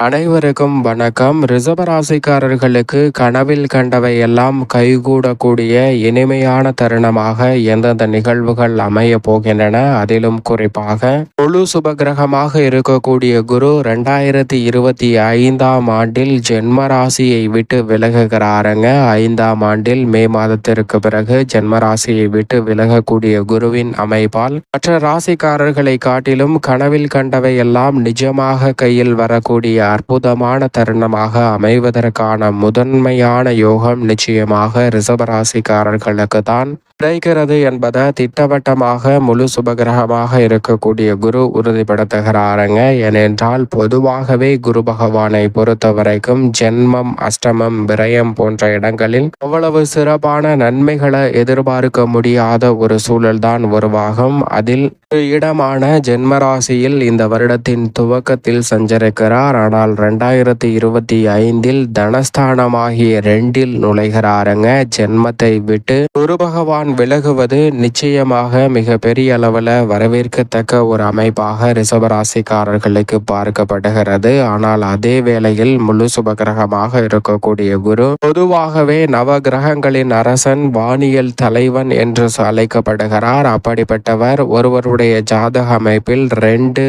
அனைவருக்கும் வணக்கம். ரிசபராசிக்காரர்களுக்கு கனவில் கண்டவை எல்லாம் கைகூடக்கூடிய இனிமையான தருணமாக எந்தெந்த நிகழ்வுகள் அமைய போகின்றன அதிலும் குறிப்பாக முழு சுபகிரகமாக இருக்கக்கூடிய குரு ரெண்டாயிரத்தி இருபத்தி ஐந்தாம் ஆண்டில் ஜென்ம ராசியை விட்டு விலகுகிறாருங்க. ஐந்தாம் ஆண்டில் மே மாதத்திற்கு பிறகு ஜென்ம ராசியை விட்டு விலகக்கூடிய குருவின் அமைப்பால் மற்ற ராசிக்காரர்களை காட்டிலும் கனவில் கண்டவை எல்லாம் நிஜமாக கையில் வரக்கூடிய அற்புதமான தருணமாக அமைவதற்கான முதன்மையான யோகம் நிச்சயமாக ரிஷபராசிக்காரர்களுக்கு தான் கிடைக்கிறது என்பதை திட்டவட்டமாக முழு சுபகிரகமாக இருக்கக்கூடிய குரு உறுதிப்படுத்துகிறாருங்க. ஏனென்றால் பொதுவாகவே குரு பகவானை பொறுத்த வரைக்கும் ஜென்மம் அஷ்டமம் விரயம் போன்ற இடங்களில் அவ்வளவு சிறப்பான நன்மைகளை எதிர்பார்க்க முடியாத ஒரு சூழல்தான் உருவாகும். அதில் ஒரு இடமான ஜென்மராசியில் இந்த வருடத்தின் துவக்கத்தில் சஞ்சரிக்கிறார். ஆனால் ரெண்டாயிரத்தி இருபத்தி ஐந்தில் தனஸ்தானமாகிய ரெண்டில் நுழைகிறாருங்க. ஜென்மத்தை விட்டு குரு பகவான் விலகுவது நிச்சயமாக மிக பெரிய அளவில் வரவேற்கத்தக்க ஒரு அமைப்பாக ரிசபராசிக்காரர்களுக்கு பார்க்கப்படுகிறது. ஆனால் அதே வேளையில் முழு சுபகிரகமாக இருக்கக்கூடிய குரு பொதுவாகவே நவ கிரகங்களின் அரசன் வானியல் தலைவன் என்று அழைக்கப்படுகிறார். அப்படிப்பட்டவர் ஒருவருடைய ஜாதக அமைப்பில் ரெண்டு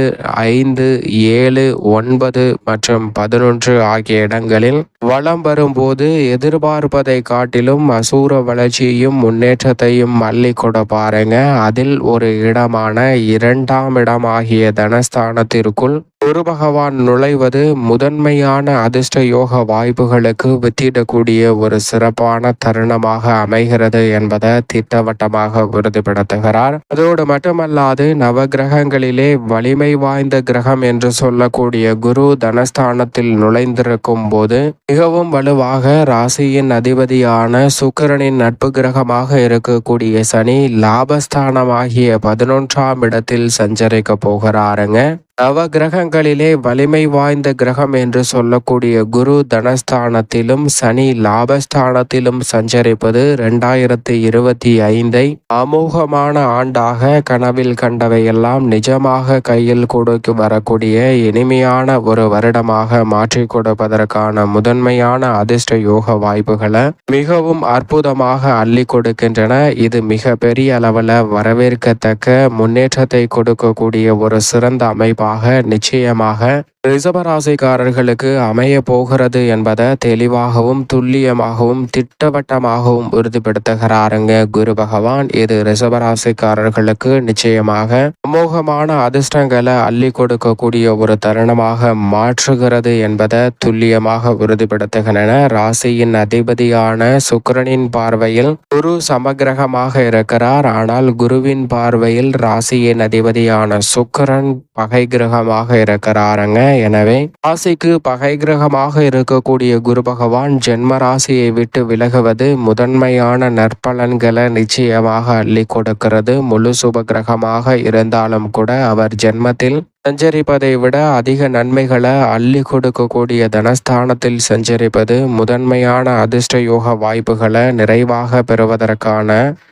ஐந்து ஏழு ஒன்பது மற்றும் பதினொன்று ஆகிய இடங்களில் வளம் வரும்போது எதிர்பார்ப்பதை காட்டிலும் அசூர வளர்ச்சியையும் முன்னேற்றத்தையும் அள்ளி பாருங்க. அதில் ஒரு இடமான இரண்டாம் இடமாகிய தனஸ்தானத்திற்குள் குரு பகவான் நுழைவது முதன்மையான அதிர்ஷ்ட யோக வாய்ப்புகளுக்கு வித்திடக்கூடிய ஒரு சிறப்பான தருணமாக அமைகிறது என்பதை திட்டவட்டமாக உறுதிப்படுத்துகிறார். அதோடு மட்டுமல்லாது நவ கிரகங்களிலே வலிமை வாய்ந்த கிரகம் என்று சொல்லக்கூடிய குரு தனஸ்தானத்தில் நுழைந்திருக்கும் போது மிகவும் வலுவாக ராசியின் அதிபதியான சுக்கரனின் நட்பு கிரகமாக இருக்கக்கூடிய சனி லாபஸ்தானமாகிய பதினொன்றாம் இடத்தில் சஞ்சரிக்க போகிறாருங்க. நவ கிரகங்களிலே வலிமை வாய்ந்த கிரகம் என்று சொல்லக்கூடிய குரு தனஸ்தானத்திலும் சனி லாபஸ்தானத்திலும் சஞ்சரிப்பது இரண்டாயிரத்தி இருபத்தி ஐந்தை அமோகமான ஆண்டாக கனவில் கண்டவையெல்லாம் நிஜமாக கையில் கொடுக்க வரக்கூடிய இனிமையான ஒரு வருடமாக மாற்றி கொடுப்பதற்கான முதன்மையான அதிர்ஷ்ட யோக வாய்ப்புகளை மிகவும் அற்புதமாக அள்ளி கொடுக்கின்றன. இது மிக பெரிய அளவில் வரவேற்கத்தக்க முன்னேற்றத்தை கொடுக்கக்கூடிய ஒரு சிறந்த அமைப்பாக நிச்சயமாக ரிசபராசிக்காரர்களுக்கு அமைய போகிறது என்பதை தெளிவாகவும் துல்லியமாகவும் திட்டவட்டமாகவும் உறுதிப்படுத்துகிறாருங்க குரு பகவான். இது ரிசபராசிக்காரர்களுக்கு நிச்சயமாக அமோகமான அதிர்ஷ்டங்களை அள்ளி கொடுக்கக்கூடிய ஒரு தருணமாக மாற்றுகிறது என்பதை துல்லியமாக உறுதிப்படுத்துகின்றன. ராசியின் அதிபதியான சுக்கிரனின் பார்வையில் குரு சமகிரகமாக இருக்கிறார். ஆனால் குருவின் பார்வையில் ராசியின் அதிபதியான சுக்கிரன் பகை கிரகமாக இருக்கிறாருங்க. எனவே ராசிக்கு பகை கிரகமாக இருக்கக்கூடிய குரு பகவான் ஜென்ம ராசியை விட்டு விலகுவது முதன்மையான நற்பலன்களை நிச்சயமாக அள்ளி கொடுக்கிறது. முழு சுப கிரகமாக இருந்தாலும் கூட அவர் ஜென்மத்தில் சஞ்சரிப்பதை விட அதிக நன்மைகளை அள்ளி கொடுக்கக்கூடிய தனஸ்தானத்தில் சஞ்சரிப்பது முதன்மையான அதிர்ஷ்ட யோக வாய்ப்புகளை நிறைவாக பெறுவதற்கான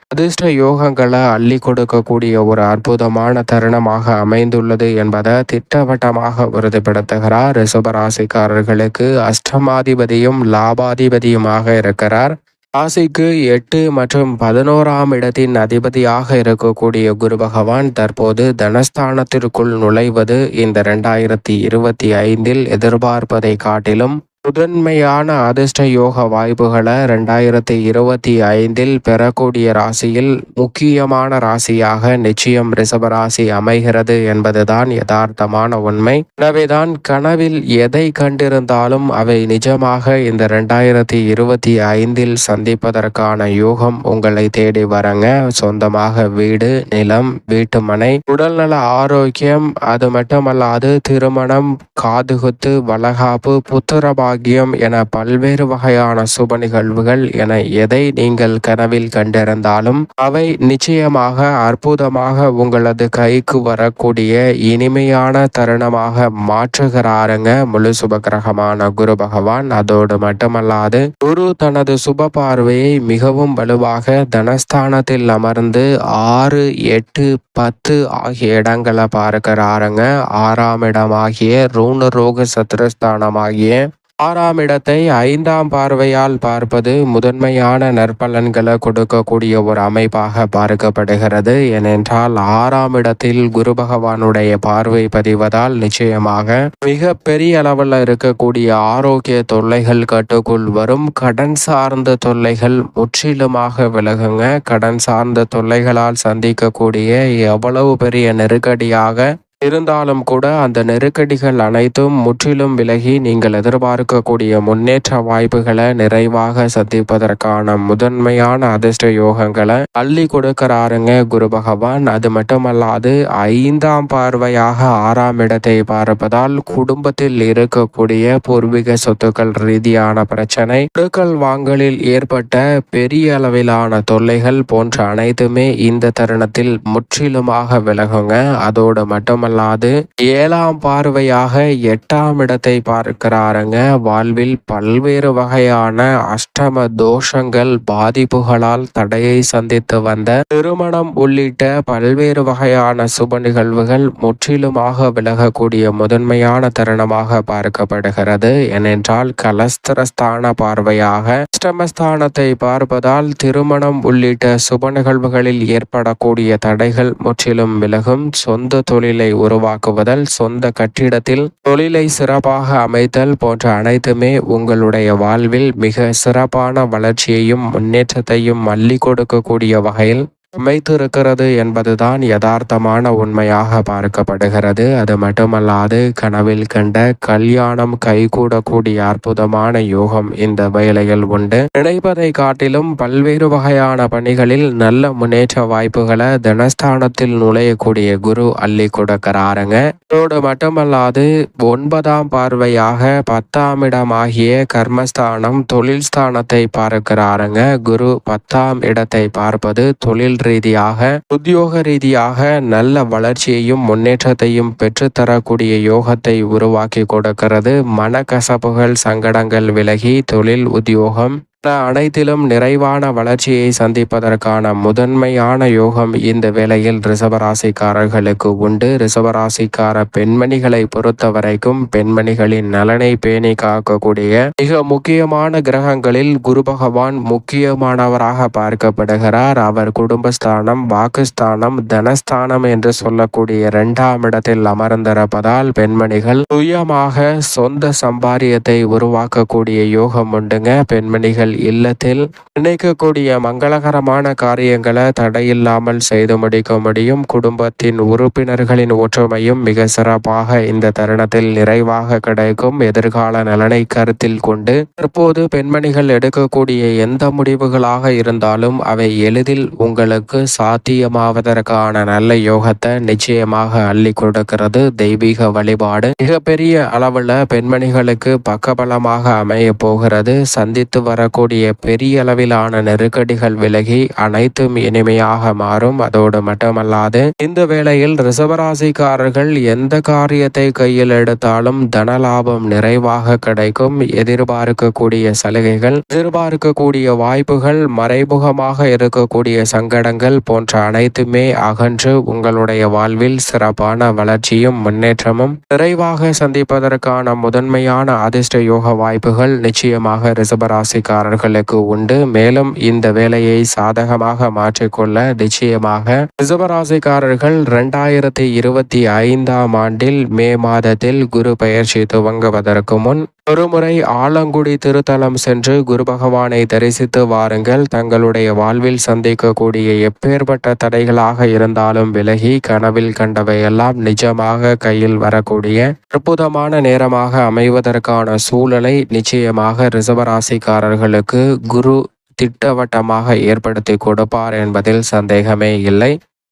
அதிர்ஷ்ட யோகங்களை அள்ளி கொடுக்கக்கூடிய ஒரு அற்புதமான தருணமாக அமைந்துள்ளது என்பதை திட்டவட்டமாக உறுதிப்படுத்துகிறார் ரிஷபராசிக்காரர்களுக்கு அஷ்டமாதிபதியும் லாபாதிபதியுமாக இருக்கிறார். ராசிக்கு எட்டு மற்றும் பதினோராம் இடத்தின் அதிபதியாக இருக்கக்கூடிய குரு பகவான் தற்போது தனஸ்தானத்திற்குள் நுழைவது இந்த ரெண்டாயிரத்தி இருபத்தி ஐந்தில் எதிர்பார்ப்பதை காட்டிலும் முதன்மையான அதிர்ஷ்ட யோக வாய்ப்புகளை ரெண்டாயிரத்தி இருபத்தி ஐந்தில் பெறக்கூடிய ராசியில் முக்கியமான ராசியாக நிச்சயம் ரிஷபராசி அமைகிறது என்பதுதான் யதார்த்தமான உண்மை. எனவேதான் கனவில் எதை கண்டிருந்தாலும் அவை நிஜமாக இந்த ரெண்டாயிரத்தி இருபத்தி ஐந்தில் சந்திப்பதற்கான யோகம் உங்களை தேடி வரங்க. சொந்தமாக வீடு நிலம் வீட்டுமனை உடல்நல ஆரோக்கியம் அது மட்டுமல்லாது திருமணம் காதுகுத்து வளகாப்பு புத்திரபா பாக்கியம் என பல்வேறு வகையான சுப நிகழ்வுகள் என எதை நீங்கள் கனவில் கண்டிருந்தாலும் அவை நிச்சயமாக அற்புதமாக உங்களது கைக்கு வரக்கூடிய இனிமையான தருணமாக மாற்றுகிறாருங்க முழு சுபகிரகமான குரு பகவான். அதோடு மட்டுமல்லாது குரு தனது சுப பார்வையை மிகவும் வலுவாக தனஸ்தானத்தில் அமர்ந்து ஆறு எட்டு பத்து ஆகிய இடங்களை பார்க்கிறாருங்க. ஆறாம் இடமாகிய ரூண ரோக சத்ருஸ்தானமாகிய ஆறாம் இடத்தை ஐந்தாம் பார்வையால் பார்ப்பது முதன்மையான நற்பலன்களை கொடுக்கக்கூடிய ஒரு அமைப்பாக பார்க்கப்படுகிறது. ஏனென்றால் ஆறாம் இடத்தில் குரு பகவானுடைய பார்வை பதிவதால் நிச்சயமாக மிக பெரிய அளவில் இருக்கக்கூடிய ஆரோக்கிய தொல்லைகள் கட்டுக்குள் வரும். கடன் சார்ந்த தொல்லைகள் முற்றிலுமாக விலகுங்க. கடன் சார்ந்த தொல்லைகளால் சந்திக்கக்கூடிய எவ்வளவு பெரிய நெருக்கடியாக இருந்தாலும் கூட அந்த நெருக்கடிகள் அனைத்தும் முற்றிலும் விலகி நீங்கள் எதிர்பார்க்கக்கூடிய முன்னேற்ற வாய்ப்புகளை நிறைவாக சந்திப்பதற்கான முதன்மையான அதிர்ஷ்ட யோகங்களை அள்ளி கொடுக்கிறாருங்க குரு பகவான். அது மட்டுமல்லாது ஐந்தாம் பார்வையாக ஆறாம் இடத்தை பார்ப்பதால் குடும்பத்தில் இருக்கக்கூடிய பூர்வீக சொத்துக்கள் ரீதியான பிரச்சனை கொடுக்கல் வாங்கலில் ஏற்பட்ட பெரிய அளவிலான தொல்லைகள் போன்ற அனைத்துமே இந்த தருணத்தில் முற்றிலுமாக விலகுங்க. அதோடு மட்டும் மட்டுமல்லாது ஏழாம் பார்வையாக எட்டாம் இடத்தை பார்க்கிறாருங்க. வாழ்வில் பல்வேறு வகையான அஷ்டம தோஷங்கள் பாதிப்புகளால் தடையை சந்தித்து வந்த திருமணம் உள்ளிட்ட பல்வேறு வகையான சுப நிகழ்வுகள் முற்றிலுமாக விலகக்கூடிய முதன்மையான தருணமாக பார்க்கப்படுகிறது. ஏனென்றால் கலஸ்திரஸ்தான பார்வையாக அஷ்டமஸ்தானத்தை பார்ப்பதால் திருமணம் உள்ளிட்ட சுப நிகழ்வுகளில் ஏற்படக்கூடிய தடைகள் முற்றிலும் விலகும். சொந்த தொழிலை உருவாக்குவதல் சொந்த கட்டிடத்தில் தொழிலை சிறப்பாக அமைத்தல் போன்ற அனைத்துமே உங்களுடைய வாழ்வில் மிக சிறப்பான வளர்ச்சியையும் முன்னேற்றத்தையும் அள்ளி கொடுக்கக்கூடிய வகையில் அமைத்திருக்கிறது என்பதுதான் யதார்த்தமான உண்மையாக பார்க்கப்படுகிறது. அது மட்டுமல்லாது கனவில் கண்ட கல்யாணம் கைகூடக்கூடிய அற்புதமான யோகம் இந்த வேலையில் உண்டு. நினைப்பதை காட்டிலும் பல்வேறு வகையான பணிகளில் நல்ல முன்னேற்ற வாய்ப்புகளை தனஸ்தானத்தில் நுழையக்கூடிய குரு அள்ளி கொடுக்கிறாருங்க. அதோடு மட்டுமல்லாது ஒன்பதாம் பார்வையாக பத்தாம் இடம் ஆகிய கர்மஸ்தானம் தொழில் ஸ்தானத்தை பார்க்கிறாருங்க. குரு பத்தாம் இடத்தை பார்ப்பது தொழில் ரீதியாக உத்தியோக ரீதியாக நல்ல வளர்ச்சியையும் முன்னேற்றத்தையும் பெற்றுத்தரக்கூடிய யோகத்தை உருவாக்கி கொடுக்கிறது. மனக்கசப்புகள் சங்கடங்கள் விலகி தொழில் உத்தியோகம் அனைத்திலும் நிறைவான வளர்ச்சியை சந்திப்பதற்கான முதன்மையான யோகம் இந்த வேளையில் ரிசவராசிக்காரர்களுக்கு உண்டு. ரிசவராசிக்கார பெண்மணிகளை பொறுத்த வரைக்கும் பெண்மணிகளின் நலனை பேணி காக்கக்கூடிய மிக முக்கியமான கிரகங்களில் குரு பகவான் முக்கியமானவராக பார்க்கப்படுகிறார். அவர் குடும்பஸ்தானம் வாக்குஸ்தானம் தனஸ்தானம் என்று சொல்லக்கூடிய இரண்டாம் இடத்தில் அமர்ந்திருப்பதால் பெண்மணிகள் சுயமாக சொந்த சம்பாரியத்தை உருவாக்கக்கூடிய யோகம் உண்டுங்க. பெண்மணிகள் இல்லத்தில் நினைக்கக்கூடிய மங்களகரமான காரியங்களை தடையில்லாமல் செய்து முடிக்க முடியும். குடும்பத்தின் உறுப்பினர்களின் ஒற்றுமையும் மிக சிறப்பாக இந்த தருணத்தில் நிறைவாக கிடைக்கும். எதிர்கால நலனை கருத்தில் கொண்டு தற்போது பெண்மணிகள் எடுக்கக்கூடிய எந்த முடிவுகளாக இருந்தாலும் அவை எளிதில் உங்களுக்கு சாத்தியமாவதற்கான நல்ல யோகத்தை நிச்சயமாக அள்ளி கொடுக்கிறது. தெய்வீக வழிபாடு மிகப்பெரிய அளவுல பெண்மணிகளுக்கு பக்கபலமாக அமைய போகிறது. சந்தித்து வரக்கூடிய வரக்கூடிய பெரிய அளவிலான நெருக்கடிகள் விலகி அனைத்தும் இனிமையாக மாறும். அதோடு மட்டுமல்லாது இந்த வேளையில் ரிசவராசிக்காரர்கள் எந்த காரியத்தை கையில் எடுத்தாலும் தன லாபம் நிறைவாக கிடைக்கும். எதிர்பார்க்கக்கூடிய சலுகைகள் எதிர்பார்க்கக்கூடிய வாய்ப்புகள் மறைமுகமாக இருக்கக்கூடிய சங்கடங்கள் போன்ற அனைத்துமே அகன்று உங்களுடைய வாழ்வில் சிறப்பான வளர்ச்சியும் முன்னேற்றமும் நிறைவாக சந்திப்பதற்கான முதன்மையான அதிர்ஷ்ட யோக வாய்ப்புகள் நிச்சயமாக ரிசபராசிக்கார அவர்களுக்கு உண்டு. மேலும் இந்த வேலையை சாதகமாக மாற்றிக்கொள்ள நிச்சயமாக ரிசபராசிக்காரர்கள் இரண்டாயிரத்தி இருபத்தி ஐந்தாம் ஆண்டில் மே மாதத்தில் குரு பயிற்சி துவங்குவதற்கு முன் ஒருமுறை ஆலங்குடி திருத்தலம் சென்று குரு பகவானை தரிசித்து வாருங்கள். தங்களுடைய வாழ்வில் சந்திக்கக்கூடிய எப்பேற்பட்ட தடைகளாக இருந்தாலும் விலகி கனவில் கண்டவையெல்லாம் நிஜமாக கையில் வரக்கூடிய அற்புதமான நேரமாக அமைவதற்கான சூழலை நிச்சயமாக ரிசவராசிக்காரர்களுக்கு குரு திட்டவட்டமாக ஏற்படுத்தி கொடுப்பார் என்பதில் சந்தேகமே இல்லை.